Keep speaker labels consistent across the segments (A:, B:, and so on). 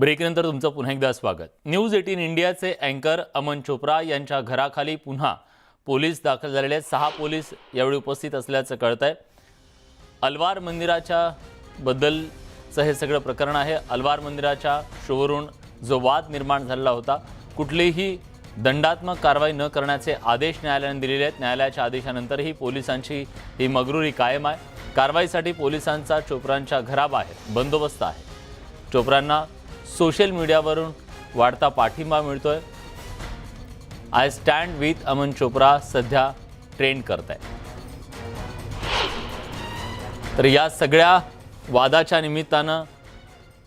A: ब्रेकनंतर तुमचं पुन्हा एकदा स्वागत. न्यूज एटीन इंडियाचे अँकर अमन चोप्रा यांच्या घराखाली पुन्हा पोलीस दाखल झालेले आहेत. सहा पोलीस यावेळी उपस्थित असल्याचं कळत आहे अलवार मंदिराच्या बद्दलचं हे सगळं प्रकरण आहे. अलवार मंदिराच्या शोवरून जो वाद निर्माण झालेला होता कुठलीही दंडात्मक कारवाई न करण्याचे आदेश न्यायालयाने दिलेले आहेत. न्यायालयाच्या आदेशानंतरही पोलिसांची ही मगरुरी कायम आहे. कारवाईसाठी पोलिसांचा चोप्रांच्या घराबाहेर बंदोबस्त आहे. चोप्रांना सोशल मीडियावरून वाढता पाठिंबा मिळतोय. I stand with Aman Chopra सध्या ट्रेंड करत आहे तर या सगळ्या वादाच्या निमित्तानं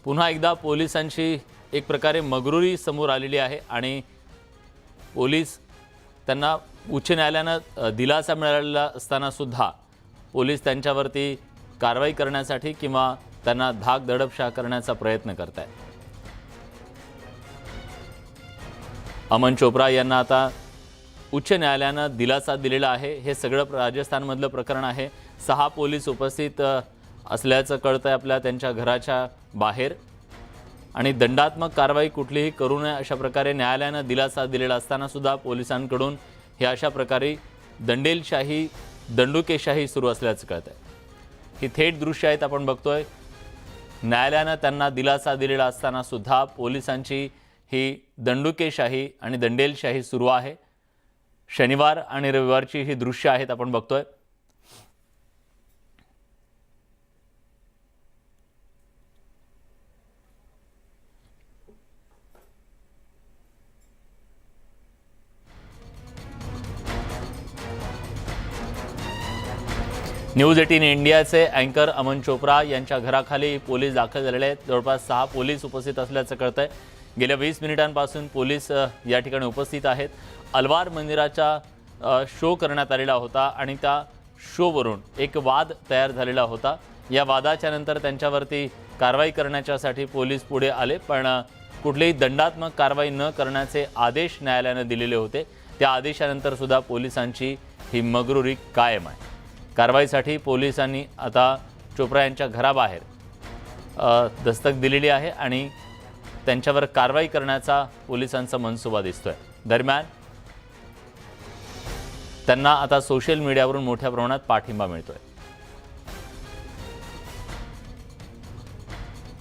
A: पुन्हा एकदा पोलिसांची एक प्रकारे मगरुरी समोर आलेली आहे आणि पोलीस त्यांना उच्च न्यायालयानं दिलासा मिळालेला असताना सुद्धा पोलीस त्यांच्यावरती कारवाई करण्यासाठी किंवा त्यांना धाक दडपशा करण्याचा प्रयत्न करत आहेत अमन चोप्रा यांना आता उच्च न्यायालयानं दिलासा दिलेला आहे. हे सगळं राजस्थानमधलं प्रकरण आहे. सहा पोलीस उपस्थित असल्याचं कळतं आहे आपल्या त्यांच्या घराच्या बाहेर. आणि दंडात्मक कारवाई कुठलीही करू नये अशा प्रकारे न्यायालयानं दिलासा दिलेला असताना सुद्धा पोलिसांकडून हे अशा प्रकारे दंडेलशाही दंडुकेशाही सुरू असल्याचं कळत आहे ही थेट दृश्य आहेत आपण बघतोय. न्यायालयानं त्यांना दिलासा दिलेला असताना सुद्धा पोलिसांची ही दंडुकेशाही आणि दंडेलशाही सुरू आहे. शनिवार आणि रविवारची ही दृश्य आहेत आपण बघतोय. न्यूज एटीन इंडियाचे अँकर अमन चोप्रा यांच्या घराखाली पोलीस दाखल झालेले आहेत. जवळपास सहा पोलीस उपस्थित असल्याचं कळतंय. गेल्या वीस मिनिटांपासून पोलीस या ठिकाणी उपस्थित आहेत. अलवार मंदिराचा शो करण्यात आलेला होता आणि त्या शोवरून एक वाद तयार झालेला होता. या वादाच्या नंतर त्यांच्यावरती कारवाई करण्याच्यासाठी पोलीस पुढे आले पण कुठलीही दंडात्मक कारवाई न करण्याचे आदेश न्यायालयानं दिलेले होते. त्या आदेशानंतर सुद्धा पोलिसांची ही मगरुरी कायम आहे. कारवाईसाठी पोलिसांनी आता चोप्रा यांच्या घराबाहेर दस्तक दिलेली आहे आणि त्यांच्यावर कारवाई करण्याचा पोलिसांचा मनसुबा दिसतोय. दरम्यान त्यांना आता सोशल मीडियावरून मोठ्या प्रमाणात पाठिंबा मिळतोय.